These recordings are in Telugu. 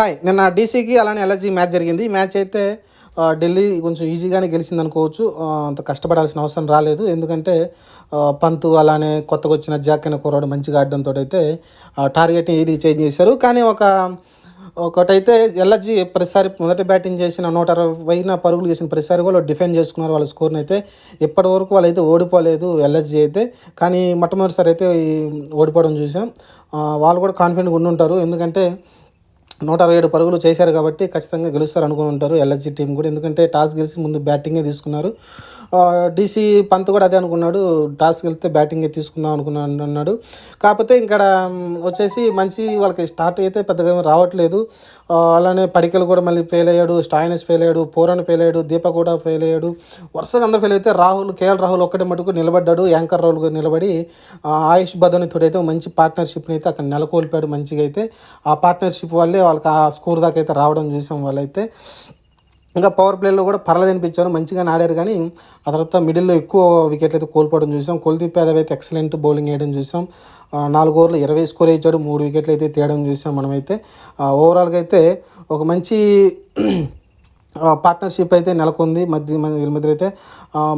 హాయ్ నిన్న డీసీకి అలానే ఎల్ఎస్జీ మ్యాచ్ జరిగింది. ఈ మ్యాచ్ అయితే ఢిల్లీ కొంచెం ఈజీగానే గెలిచింది అనుకోవచ్చు అంత కష్టపడాల్సిన అవసరం రాలేదు. ఎందుకంటే పంతు అలానే కొత్తగా వచ్చిన జాక్ అనే కుర్రాడు మంచిగా ఆడడంతో అయితే టార్గెట్ని ఇది చేంజ్ చేశారు. కానీ ఒక ఒకటైతే ఎల్ఎస్జీ ప్రతిసారి మొదటి బ్యాటింగ్ చేసిన నూట అరవైన పరుగులు చేసిన ప్రతిసారి కూడా డిఫెండ్ చేసుకున్నారు వాళ్ళ స్కోర్ని అయితే. ఇప్పటి వరకు వాళ్ళైతే ఓడిపోలేదు ఎల్ఎస్జీ అయితే. కానీ మొట్టమొదటిసారి అయితే ఓడిపోవడం చూసాం. వాళ్ళు కూడా కాన్ఫిడెంట్గా ఉండుంటారు. ఎందుకంటే నూట అరవై ఏడు పరుగులు చేశారు కాబట్టి ఖచ్చితంగా గెలుస్తారు అనుకుని ఉంటారు ఎల్ఎస్జీ టీం కూడా. ఎందుకంటే టాస్ గెలిచి ముందు బ్యాటింగే తీసుకున్నారు. డీసీ పంత్ కూడా అదే అనుకున్నాడు. టాస్ గెలిస్తే బ్యాటింగే తీసుకుందాం అనుకున్నాను అన్నాడు. కాకపోతే ఇక్కడ వచ్చేసి మంచి వాళ్ళకి స్టార్ట్ అయితే పెద్దగా రావట్లేదు. అలానే పడికలు కూడా మళ్ళీ ఫెయిల్ అయ్యాడు. స్టాయినస్ ఫెయిల్ అయ్యాడు. పోరాన్ ఫెయిల్ అయ్యాడు. దీప కూడా ఫెయిల్ అయ్యాడు. వరుసగా అందరూ ఫెయిల్ అయితే రాహుల్ కేఎల్ రాహుల్ ఒక్కటే మటుకు నిలబడ్డాడు. యాంకర్ రాహుల్ నిలబడి ఆయుష్ బదోని తోడైతే మంచి పార్ట్నర్షిప్ని అయితే అక్కడ నెలకొల్పాడు మంచిగా అయితే. ఆ పార్ట్నర్షిప్ వల్లే వాళ్ళకి ఆ స్కోర్ దాకా అయితే రావడం చూసాం వాళ్ళైతే. ఇంకా పవర్ ప్లేలో కూడా పర్లేదు అనిపించారు. మంచిగానే ఆడారు కానీ ఆ తర్వాత మిడిల్లో ఎక్కువ వికెట్లు అయితే కోల్పోవడం చూసాం. కుల్దీప్ యాదవ్ అయితే ఎక్సలెంట్ బౌలింగ్ వేయడం చూసాం. నాలుగు ఓవర్లు ఇరవై స్కోర్ ఇచ్చాడు. మూడు వికెట్లు అయితే తేయడం చూసాం మనమైతే. ఓవరాల్గా అయితే ఒక మంచి పార్ట్నర్షిప్ అయితే నెలకొంది. మధ్య వీళ్ళ మధ్య అయితే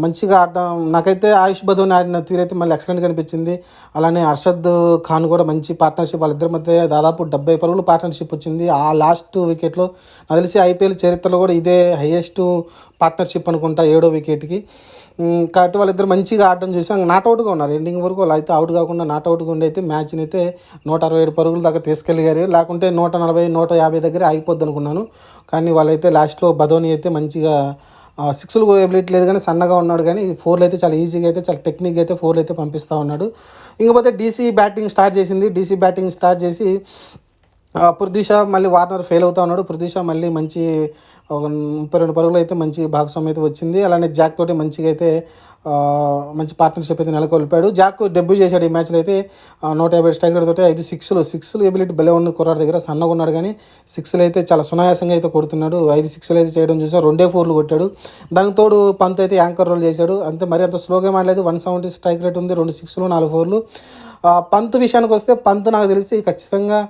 మంచిగా ఆడడం. నాకైతే ఆయుష్ బదోని ఆడిన తీరైతే మళ్ళీ ఎక్సలెంట్ కనిపించింది. అలానే అర్షద్ ఖాన్ కూడా మంచి పార్ట్నర్షిప్ వాళ్ళిద్దరి మధ్య దాదాపు డెబ్బై పరుగులు పార్ట్నర్షిప్ వచ్చింది. ఆ లాస్ట్ వికెట్లో నాకు తెలిసి ఐపీఎల్ చరిత్రలో కూడా ఇదే హయ్యెస్ట్ పార్ట్నర్షిప్ అనుకుంటా ఏడో వికెట్కి కాబట్టి వాళ్ళిద్దరు మంచిగా ఆడడం చూసాం. నాట్అవుట్గా ఉన్నారు. ఎండింగ్ వరకు వాళ్ళు అయితే అవుట్ కాకుండా నాట్అవుట్గా ఉండి అయితే మ్యాచ్ని అయితే నూట అరవై ఏడు పరుగుల దాకా తీసుకెళ్ళగారు లేకుంటే నూట నలభై నూట యాభై దగ్గర ఆగిపోద్ది అనుకున్నాను. కానీ వాళ్ళైతే లాస్ట్లో బదోని అయితే మంచిగా సిక్స్లు ఎబిలిటీ లేదు కానీ సన్నగా ఉన్నాడు కానీ ఫోర్లు అయితే చాలా ఈజీగా అయితే చాలా టెక్నిక్ అయితే ఫోర్లు అయితే పంపిస్తూ ఉన్నాడు. ఇంకపోతే డీసీ బ్యాటింగ్ స్టార్ట్ చేసింది. డీసీ బ్యాటింగ్ స్టార్ట్ చేసి ఆ, మళ్ళీ వార్నర్ ఫెయిల్ అవుతా ఉన్నాడు. పృథ్వీ మళ్ళీ మంచి ఒక ముప్పై రెండు పరుగులు అయితే మంచి భాగస్వామ్యం అయితే వచ్చింది. అలానే జాక్ తోటి మంచిగా అయితే మంచి పార్ట్నర్షిప్ అయితే నెలకొల్పాడు. జాక్ డెబ్యూ చేశాడు ఈ మ్యాచ్లో అయితే నూట యాభై స్ట్రైక్ రేట్ తోటి ఐదు సిక్స్లు సిక్స్లు ఎబిలిటీ భలే ఉన్న కుర్రాడు దగ్గర. సన్నగా ఉన్నాడు కానీ సిక్స్లు అయితే చాలా సునాయాసంగా అయితే కొడుతున్నాడు. ఐదు సిక్స్లు అయితే చేయడం చూసాం. రెండే ఫోర్లు కొట్టాడు. దానికి తోడు పంత్ అయితే యాంకర్ రోల్ చేశాడు. అంతే మరి అంత స్లోగా ఆడలేదు. వన్ సెవెంటీ స్ట్రైక్ రేట్ ఉంది. రెండు సిక్స్లు నాలుగు ఫోర్లు పంత్ విషయానికి వస్తే పంత్ నాకు తెలిసి ఖచ్చితంగా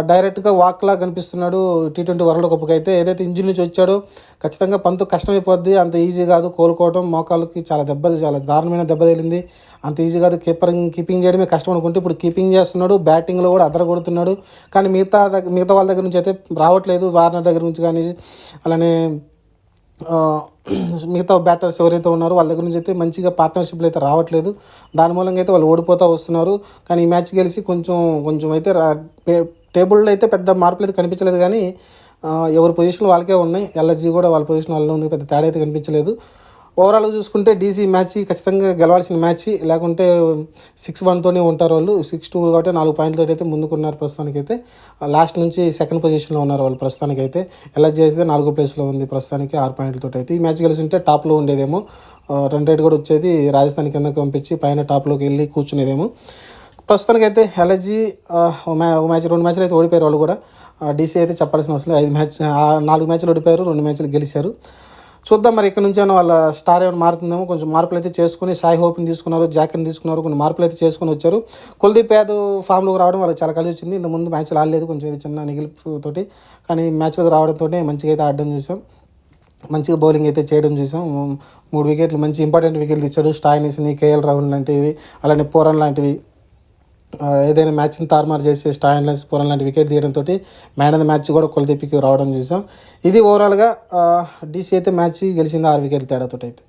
డైరెక్ట్గా వాక్లా కనిపిస్తున్నాడు టీ ట్వంటీ వరల్డ్ కప్కి అయితే. ఏదైతే ఇంజిన్ నుంచి వచ్చాడో ఖచ్చితంగా పంతు కష్టమైపోద్ది అంత ఈజీ కాదు కోలుకోవడం మోకాళ్ళకి చాలా దెబ్బ చాలా దారుణమైన దెబ్బ తగిలింది. అంత ఈజీ కాదు కీపరింగ్ కీపింగ్ చేయడమే కష్టం అనుకుంటే ఇప్పుడు కీపింగ్ చేస్తున్నాడు బ్యాటింగ్లో కూడా అదర కొడుతున్నాడు కానీ మిగతా దగ్గర మిగతా వాళ్ళ దగ్గర నుంచి అయితే రావట్లేదు. వార్నర్ దగ్గర నుంచి కానీ అలానే మిగతా బ్యాటర్స్ ఎవరైతే ఉన్నారో వాళ్ళ దగ్గర నుంచి అయితే మంచిగా పార్ట్నర్షిప్లు అయితే రావట్లేదు. దాని మూలంగా అయితే వాళ్ళు ఓడిపోతూ వస్తున్నారు. కానీ ఈ మ్యాచ్ గెలిచి కొంచెం కొంచెం అయితే రా- పే- టేబుల్లో అయితే పెద్ద మార్పులు అయితే కనిపించలేదు కానీ ఎవరి పొజిషన్ వాళ్ళకే ఉన్నాయి. ఎల్ఎస్జీ కూడా వాళ్ళ పొజిషన్ వాళ్ళలో ఉంది. పెద్ద తేడా అయితే కనిపించలేదు. ఓవరాల్గా చూసుకుంటే డీసీ మ్యాచ్ ఖచ్చితంగా గెలవాల్సిన మ్యాచ్. లేకుంటే సిక్స్ వన్తోనే ఉంటారు వాళ్ళు. సిక్స్ టూ కాబట్టి నాలుగు పాయింట్లతో అయితే ముందుకున్నారు ప్రస్తుతానికి అయితే లాస్ట్ నుంచి సెకండ్ పొజిషన్లో ఉన్నారు వాళ్ళు ప్రస్తుతానికి అయితే ఎల్ఎస్జీ అయితే నాలుగో ప్లేస్లో ఉంది ప్రస్తుతానికి ఆరు పాయింట్లతో అయితే. ఈ మ్యాచ్ గెలిచి ఉంటే టాప్లో ఉండేదేమో. రన్ రేట్ కూడా వచ్చేది రాజస్థాన్ కిందకి పంపించి పైన టాప్లోకి వెళ్ళి కూర్చునేదేమో. ప్రస్తుతానికి అయితే ఎలర్జీ ఒక మ్యాచ్ రెండు మ్యాచ్లు అయితే ఓడిపోయారు వాళ్ళు కూడా. డీసీ అయితే చెప్పాల్సిన అవసరం ఐదు మ్యాచ్ నాలుగు మ్యాచ్లు ఓడిపోయారు రెండు మ్యాచ్లు గెలిచారు. చూద్దాం మరి ఇక్కడ నుంచి ఏమైనా వాళ్ళ స్టార్ ఏమైనా మారుతుందేమో. కొంచెం మార్పులు అయితే చేసుకుని సాయి హోప్ని తీసుకున్నారు జాకెట్ని తీసుకున్నారు కొన్ని మార్పులు అయితే చేసుకుని వచ్చారు. కుల్దీప్ యాదవ్ ఫామ్లోకి రావడం వాళ్ళకి చాలా కలిసి వచ్చింది. ఇంత ముందు మ్యాచ్లు ఆడలేదు కొంచెం ఇది చిన్న నిగిలిపుతోటి. కానీ మ్యాచ్లోకి రావడంతో మంచిగా అయితే ఆడడం చూసాం. మంచిగా బౌలింగ్ అయితే చేయడం చూసాం. మూడు వికెట్లు మంచి ఇంపార్టెంట్ వికెట్లు ఇచ్చాడు స్టాయినిస్ని కేఎల్ రాహుల్ లాంటివి అలానే పోరన్ లాంటివి. ఏదైనా మ్యాచ్ని తారుమారు చేసి స్టాయిన్ లైన్స్ పూరన్ లాంటి వికెట్ తీయడంతో మ్యాన్ ఆఫ్ ద మ్యాచ్ కూడా కొలతెప్పికి రావడం చూసాం. ఇది ఓవరాల్గా డీసీ అయితే మ్యాచ్ గెలిచింది ఆరు వికెట్ తేడాతో అయితే